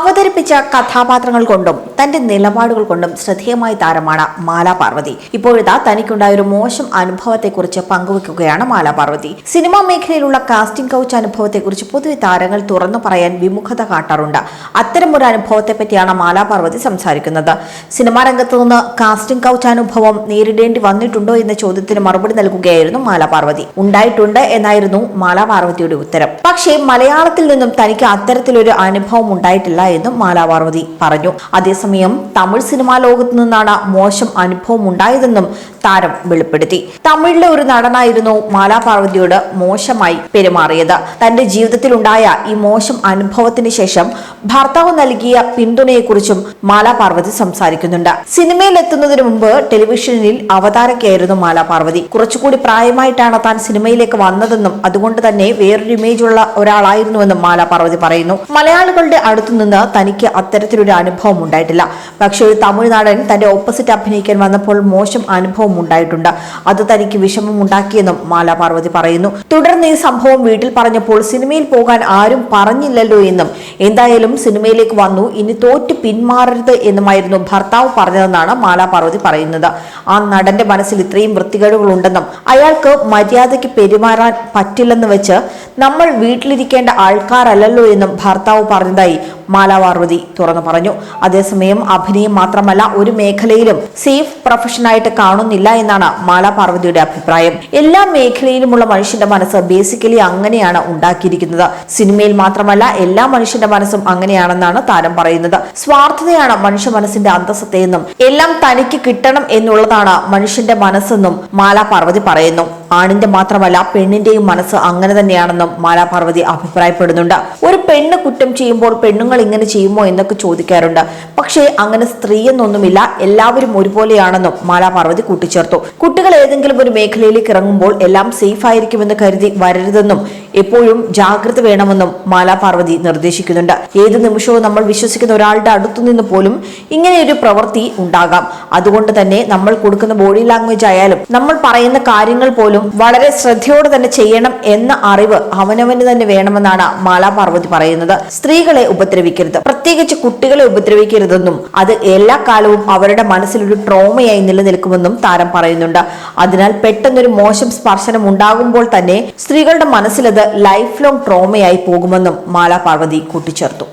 അവതരിപ്പിച്ച കഥാപാത്രങ്ങൾ കൊണ്ടും തന്റെ നിലപാടുകൾ കൊണ്ടും ശ്രദ്ധേയമായ താരമാണ് മാലാ പാർവതി. ഇപ്പോഴിതാ തനിക്കുണ്ടായ ഒരു മോശം അനുഭവത്തെക്കുറിച്ച് പങ്കുവെക്കുകയാണ് മാലാ പാർവതി. സിനിമാ മേഖലയിലുള്ള കാസ്റ്റിംഗ് കൗച്ച് അനുഭവത്തെക്കുറിച്ച് പൊതുവെ താരങ്ങൾ തുറന്നു പറയാൻ വിമുഖത കാട്ടാറുണ്ട്. അത്തരം ഒരു അനുഭവത്തെ പറ്റിയാണ് മാലാ പാർവതി സംസാരിക്കുന്നത്. സിനിമാ രംഗത്തു നിന്ന് കാസ്റ്റിംഗ് കൗച്ച് അനുഭവം നേരിടേണ്ടി വന്നിട്ടുണ്ടോ എന്ന ചോദ്യത്തിന് മറുപടി നൽകുകയായിരുന്നു മാലാ പാർവതി. ഉണ്ടായിട്ടുണ്ട് എന്നായിരുന്നു മാലാ പാർവതിയുടെ ഉത്തരം. പക്ഷേ മലയാളത്തിൽ നിന്നും തനിക്ക് അത്തരത്തിലൊരു അനുഭവം ഉണ്ടായിട്ടില്ല എന്നും മാലാപാർവതി പറഞ്ഞു. അതേസമയം തമിഴ് സിനിമാ ലോകത്തു നിന്നാണ് മോശം അനുഭവം ഉണ്ടായതെന്നും താരം വെളിപ്പെടുത്തി. തമിഴിലെ ഒരു നടനായിരുന്നു മാലാ പാർവതിയോട് മോശമായി പെരുമാറിയത്. തന്റെ ജീവിതത്തിൽ ഉണ്ടായ ഈ മോശം അനുഭവത്തിന് ശേഷം ഭർത്താവ് നൽകിയ പിന്തുണയെക്കുറിച്ചും മാലാ പാർവതി സംസാരിക്കുന്നുണ്ട്. സിനിമയിൽ എത്തുന്നതിന് മുമ്പ് ടെലിവിഷനിൽ അവതാരകയായിരുന്നു മാലാ പാർവതി കുറച്ചുകൂടി പ്രായമായിട്ടാണ് താൻ സിനിമയിലേക്ക് വന്നതെന്നും അതുകൊണ്ട് തന്നെ വേറൊരു ഇമേജ് ഉള്ള ഒരാളായിരുന്നുവെന്നും മാലാ പാർവതി പറയുന്നു. മലയാളികളുടെ അടുത്തുനിന്ന് തനിക്ക് അത്തരത്തിലൊരു അനുഭവം ഉണ്ടായിട്ടില്ല. പക്ഷേ ഒരു തമിഴ്നാടൻ തന്റെ ഓപ്പോസിറ്റ് അഭിനയിക്കാൻ വന്നപ്പോൾ മോശം അനുഭവം ഉണ്ടായിട്ടുണ്ട് അത് തനിക്ക് വിഷമം ഉണ്ടാക്കിയെന്നും മാല പാർവതി പറയുന്നു. തുടർന്ന് ഈ സംഭവം വീട്ടിൽ പറഞ്ഞപ്പോൾ സിനിമയിൽ പോകാൻ ആരും പറഞ്ഞില്ലല്ലോ എന്നും. എന്തായാലും സിനിമയിലേക്ക് വന്നു. ഇനി തോറ്റ് പിന്മാറരുത് എന്നുമായിരുന്നു ഭർത്താവ് പറഞ്ഞതെന്നാണ് മാല പാർവതി പറയുന്നത്. ആ നടന്റെ മനസ്സിൽ ഇത്രയും വൃത്തികേടുകളുണ്ടെന്നും അയാൾക്ക് മര്യാദയ്ക്ക് പെരുമാറാൻ പറ്റില്ലെന്ന് വെച്ച് നമ്മൾ വീട്ടിലിരിക്കേണ്ട ആൾക്കാരല്ലല്ലോ എന്നും ഭർത്താവ് പറഞ്ഞതായി മാലാവാർവതി തുറന്നു പറഞ്ഞു. അതേസമയം അഭിനയം മാത്രമല്ല ഒരു മേഖലയിലും സേഫ് പ്രൊഫഷനായിട്ട് കാണുന്നില്ല എന്നാണ് മാല പാർവതിയുടെ അഭിപ്രായം. എല്ലാ മേഖലയിലുമുള്ള മനുഷ്യന്റെ മനസ്സ് ബേസിക്കലി അങ്ങനെയാണ് ഉണ്ടാക്കിയിരിക്കുന്നത്. സിനിമയിൽ മാത്രമല്ല എല്ലാ മനുഷ്യന്റെ മനസ്സും അങ്ങനെയാണെന്നാണ് താരം പറയുന്നത്. സ്വാർത്ഥതയാണ് മനുഷ്യ മനസ്സിന്റെ അന്തസത്തയെന്നും എല്ലാം തനിക്ക് കിട്ടണം എന്നുള്ളതാണ് മനുഷ്യന്റെ മനസ്സെന്നും മാല പാർവതി പറയുന്നു. ആണിന്റെ മാത്രമല്ല പെണ്ണിന്റെയും മനസ്സ് അങ്ങനെ തന്നെയാണെന്നും മാലാപാർവതി അഭിപ്രായപ്പെടുന്നുണ്ട്. ഒരു പെണ്ണ് കുറ്റം ചെയ്യുമ്പോൾ പെണ്ണുങ്ങൾ ഇങ്ങനെ ചെയ്യുമോ എന്നൊക്കെ ചോദിക്കാറുണ്ട്. പക്ഷേ അങ്ങനെ സ്ത്രീ എന്നൊന്നുമില്ല എല്ലാവരും ഒരുപോലെയാണെന്നും മാലാപാർവതി കൂട്ടിച്ചേർത്തു. കുട്ടികൾ ഏതെങ്കിലും ഒരു മേഖലയിലേക്ക് ഇറങ്ങുമ്പോൾ എല്ലാം സേഫ് ആയിരിക്കുമെന്ന് കരുതി വരരുതെന്നും എപ്പോഴും ജാഗ്രത വേണമെന്നും മാലാ പാർവതി നിർദ്ദേശിക്കുന്നുണ്ട്. ഏത് നിമിഷവും നമ്മൾ വിശ്വസിക്കുന്ന ഒരാളുടെ അടുത്തു നിന്ന് പോലും ഇങ്ങനെയൊരു പ്രവൃത്തി ഉണ്ടാകാം. അതുകൊണ്ട് തന്നെ നമ്മൾ കൊടുക്കുന്ന ബോഡി ലാംഗ്വേജ് ആയാലും നമ്മൾ പറയുന്ന കാര്യങ്ങൾ പോലും വളരെ ശ്രദ്ധയോടെ തന്നെ ചെയ്യണം എന്ന അറിവ് അവനവന് തന്നെ വേണമെന്നാണ് മാലാ പാർവതി പറയുന്നത്. സ്ത്രീകളെ ഉപദ്രവിക്കരുത്. പ്രത്യേകിച്ച് കുട്ടികളെ ഉപദ്രവിക്കരുതെന്നും അത് എല്ലാ കാലവും അവരുടെ മനസ്സിലൊരു ട്രോമയായി നിലനിൽക്കുമെന്നും താരം പറയുന്നുണ്ട്. അതിനാൽ പെട്ടെന്നൊരു മോശം സ്പർശനം ഉണ്ടാകുമ്പോൾ തന്നെ സ്ത്രീകളുടെ മനസ്സിലത് ലൈഫ് ലോങ് ട്രോമയായി പോകുമെന്നും മാല പാർവതി കൂട്ടിച്ചേർത്തു.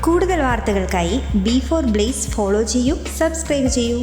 കൂടുതൽ വാർത്തകൾക്കായി ബി ഫോർ ബ്ലേസ് ഫോളോ ചെയ്യൂ സബ്സ്ക്രൈബ് ചെയ്യൂ.